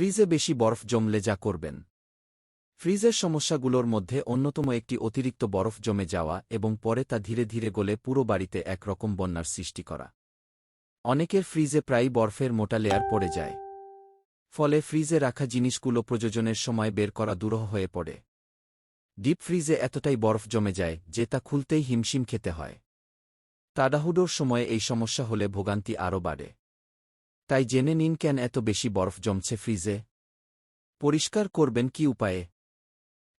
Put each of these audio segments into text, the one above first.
ফ্রিজে বেশি বরফ জমলে যা করবেন। ফ্রিজের সমস্যাগুলোর মধ্যে অন্যতম একটি অতিরিক্ত বরফ জমে যাওয়া এবং পরে তা ধীরে ধীরে গলে পুরো বাড়িতে একরকম বন্যার সৃষ্টি করা। অনেকের ফ্রিজে প্রায়ই বরফের মোটা লেয়ার পড়ে যায়। ফলে ফ্রিজে রাখা জিনিসগুলো প্রযোজনের সময় বের করা দুরূহ হয়ে পড়ে। ডিপ ফ্রিজে এতটাই বরফ জমে যায় যে তা খুলতেই হিমশিম খেতে হয়। তাড়াহুড়োর সময়ে এই সমস্যা হলে ভোগান্তি আরও বাড়ে। তাই জেনে নিন কেন এত বেশি বরফ জমছে ফ্রিজে। পরিষ্কার করবেন কি উপায়ে?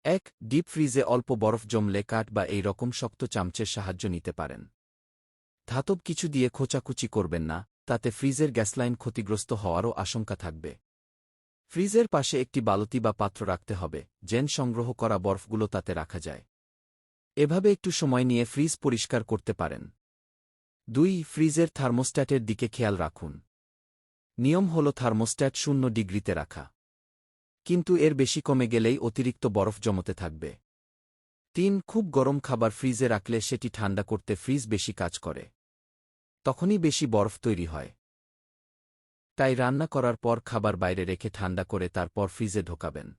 এক, ডিপ ফ্রিজে অল্প বরফ জমলে কাঠ বা এই রকম শক্ত চামচের সাহায্য নিতে পারেন। ধাতব কিছু দিয়ে খোঁচাকুচি করবেন না, তাতে ফ্রিজের গ্যাসলাইন ক্ষতিগ্রস্ত হওয়ারও আশঙ্কা থাকবে। ফ্রিজের পাশে একটি বালতি বা পাত্র রাখতে হবে, জেন সংগ্রহ করা বরফগুলো তাতে রাখা যায়। এভাবে একটু সময় নিয়ে ফ্রিজ পরিষ্কার করতে পারেন। দুই, ফ্রিজের থার্মোস্ট্যাটের দিকে খেয়াল রাখুন। নিয়ম হল থার্মোস্ট্যাট শূন্য ডিগ্রিতে রাখা। কিন্তু এর বেশি কমে গেলেই অতিরিক্ত বরফ জমতে থাকবে। তিন, খুব গরম খাবার ফ্রিজে রাখলে সেটি ঠান্ডা করতে ফ্রিজ বেশি কাজ করে। তখনই বেশি বরফ তৈরি হয়। তাই রান্না করার পর খাবার বাইরে রেখে ঠান্ডা করে তারপর ফ্রিজে ঢোকাবেন।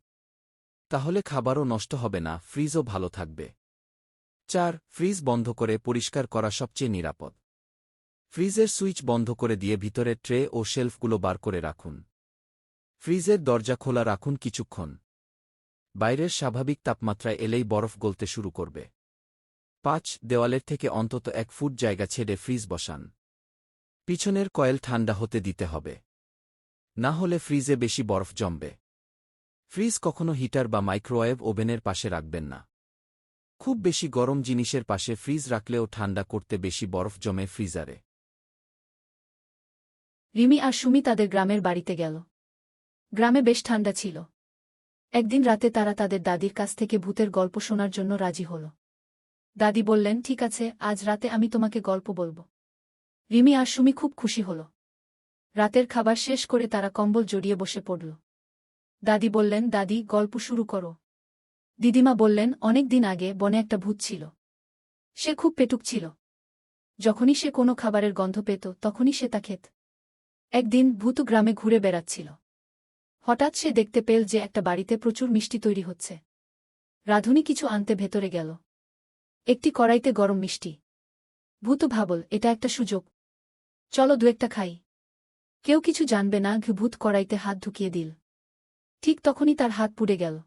তাহলে খাবারও নষ্ট হবে না, ফ্রিজও ভালো থাকবে। চার, ফ্রিজ বন্ধ করে পরিষ্কার করা সবচেয়ে নিরাপদ। ফ্রিজের সুইচ বন্ধ করে দিয়ে ভিতরের ট্রে ও শেলফগুলো বার করে রাখুন। ফ্রিজের দরজা খোলা রাখুন কিছুক্ষণ। বাইরের স্বাভাবিক তাপমাত্রায় এলেই বরফ গলতে শুরু করবে। পাঁচ দেওয়ালের থেকে অন্তত এক ফুট জায়গা ছেড়ে ফ্রিজ বসান। পিছনের কয়েল ঠান্ডা হতে দিতে হবে। না হলে ফ্রিজে বেশি বরফ জমবে। ফ্রিজ কখনো হিটার বা মাইক্রোওয়েভ ওভেনের পাশে রাখবেন না। খুব বেশি গরম জিনিসের পাশে ফ্রিজ রাখলেও ঠান্ডা করতে বেশি বরফ জমে ফ্রিজারে। রিমি আর সুমি তাদের গ্রামের বাড়িতে গেল। গ্রামে বেশ ঠান্ডা ছিল। একদিন রাতে তারা তাদের দাদির কাছ থেকে ভূতের গল্প শোনার জন্য রাজি হল। দাদি বললেন, ঠিক আছে, আজ রাতে আমি তোমাকে গল্প বলব। রিমি আর সুমি খুব খুশি হল। রাতের খাবার শেষ করে তারা কম্বল জড়িয়ে বসে পড়ল। দাদি বললেন, দাদি, গল্প শুরু করো। দিদিমা বললেন, অনেক দিন আগে বনে একটা ভূত ছিল। সে খুব পেটুক ছিল। যখনই সে কোনো খাবারের গন্ধ পেত, তখনই সে তা খেত। একদিন ভূত গ্রামে ঘুরে বেড়াচ্ছিল। হঠাৎ সে দেখতে পেল যে একটা বাড়িতে প্রচুর মিষ্টি তৈরি হচ্ছে। রাধুনি কিছু আনতে ভেতরে গেল। একটি কড়াইতে গরম মিষ্টি। ভূত ভাবল, এটা একটা সুযোগ। চলো দু একটা খাই। কেউ কিছু জানবে না ভূত কড়াইতে হাত ঢুকিয়ে দিল। ঠিক তখনই তার হাত পুড়ে গেল।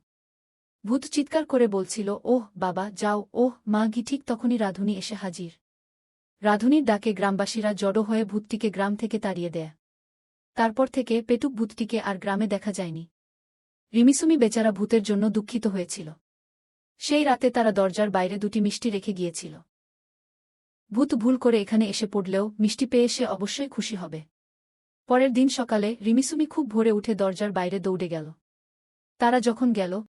ভূত চিৎকার করে বলছিল, ওহ, বাবা, যাও, ওহ, মা, ঘি। ঠিক তখনই রাধুনি এসে হাজির। রাধুনির ডাকে গ্রামবাসীরা জড়ো হয়ে ভূতটিকে গ্রাম থেকে তাড়িয়ে দেয়। তারপর থেকে পেটুক ভূতটিকে আর গ্রামে দেখা যায়নি। রিমিসুমি বেচারা ভূতের জন্য দুঃখিত হয়েছিল। সেই রাতে তারা দরজার বাইরে দুটি মিষ্টি রেখে গিয়েছিল। ভূত ভুল করে এখানে এসে পড়লেও মিষ্টি পেয়ে সে অবশ্যই খুশি হবে। পরের দিন সকালে রিমিসুমি খুব ভোরে উঠে দরজার বাইরে দৌড়ে গেল। তারা যখন গেল